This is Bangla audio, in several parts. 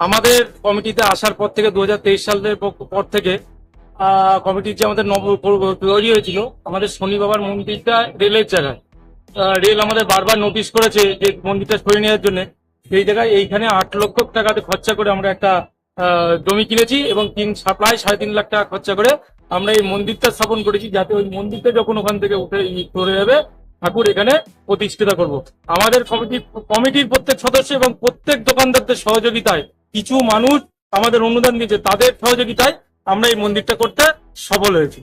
আমাদের কমিটিতে আসার পর থেকে দু সালের পর থেকে কমিটির যে আমাদের নব তৈরি হয়েছিল, আমাদের শনি বাবার মন্দিরটা রেলের জায়গায়। রেল আমাদের বারবার নোটিশ করেছে যে মন্দিরটা সরিয়ে নেওয়ার জন্য। সেই জায়গায় এইখানে আট লক্ষ টাকাতে খরচা করে আমরা একটা জমি কিনেছি এবং তিন প্রায় সাড়ে তিন লাখ টাকা খরচা করে আমরা এই মন্দিরটা স্থাপন করেছি, যাতে ওই মন্দিরটা যখন ওখান থেকে উঠে চলে যাবে, ঠাকুর এখানে প্রতিষ্ঠিত করব। আমাদের কমিটি কমিটির প্রত্যেক সদস্য এবং প্রত্যেক দোকানদারদের সহযোগিতায় কিছু মানুষ আমাদের অনুদান দিয়েছে তাদের সহযোগিতায় আমরা এই মন্দিরটা করতে সফল হয়েছি।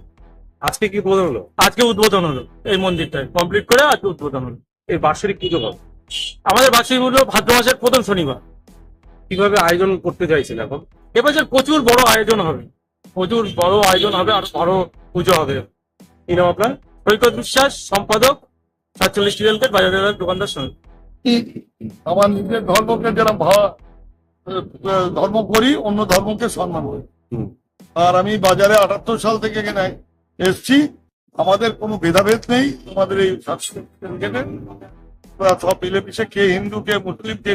আজকে কি বোধ হলো? আজকে উদ্বোধন হলো এই মন্দিরটা কমপ্লিট করে আজকে উদ্বোধন হলো। এই বার্ষিক পুজো হবে আমাদের বার্ষিক হলো ভাদ্র মাসের প্রথম শনিবার। কীভাবে আয়োজন করতে চাইছেন এখন? এবছর প্রচুর বড় আয়োজন হবে। প্রচুর বড় আয়োজন হবে আর বড় পুজো হবে। কি নাম আপনার? সৈকত বিশ্বাস সম্পাদক সাতচল্লিশ দোকানদার সমিতি আমার নিজের ধর্মকে যারা ধর্ম করি অন্য ধর্মকে সম্মান করি। হুম। আর আমি বাজারে আটাত্তর সাল থেকে এখানে এসছি। আমাদের কোনো ভেদাভেদ নেই। তোমাদের এই সব মিলেমিশে কে হিন্দু কে মুসলিম কে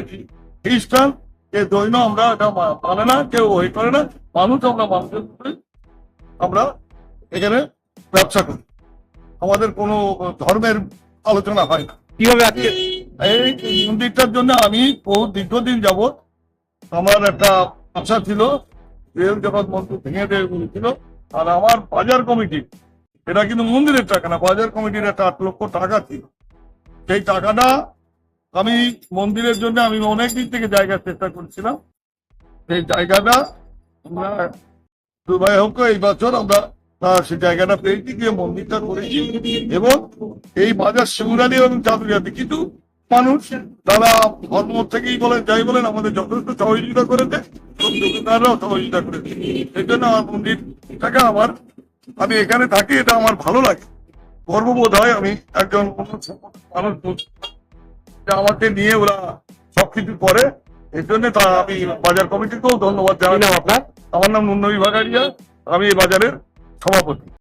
খ্রিস্টান কে দৈন আমরা এটা মানে না কেউ ওই করে না। মানুষ আমরা মানুষের উপরে আমরা এখানে ব্যবসা করি। আমাদের কোনো ধর্মের আলোচনা হয় না। কীভাবে আজকে? এই মন্দিরটার জন্য আমি বহু দীর্ঘদিন যাব আমার একটা আশা ছিল রেল জগৎ মন্দির ভেঙে দেবে বলেছিল আর আমার বাজার কমিটি, এটা কিন্তু মন্দিরের টাকা না, বাজার কমিটির একটা আট লক্ষ টাকা ছিল। সেই টাকাটা আমি মন্দিরের জন্য আমি অনেক দিন থেকে জায়গা চেষ্টা করছিলাম। সেই জায়গাটা আমরা দুবাই হোক এই বছর আমরা সেই জায়গাটা পেয়েছি, গিয়ে মন্দিরটা করেছি। এবং এই বাজার শিমুরালি এবং চাঁদুরিয়াতে কিন্তু মানুষ তারা ধর্ম থেকেই বলেন যাই বলেন আমাদের যথেষ্ট সহযোগিতা করেছে এবং দোকানদাররাও সহযোগিতা করেছে। এই জন্য আমার মন্দির মন্দিরটাকে আমার আমি এখানে থাকি এটা আমার ভালো লাগে। গর্ববোধ হয় আমি একজন মানুষ আমাকে নিয়ে ওরা সবকিছু করে এই জন্য তা আমি বাজার কমিটিকেও ধন্যবাদ জানাই আপনার? আমার নাম নুন্নবী ভাগারিয়া আমি এই বাজারের সভাপতি।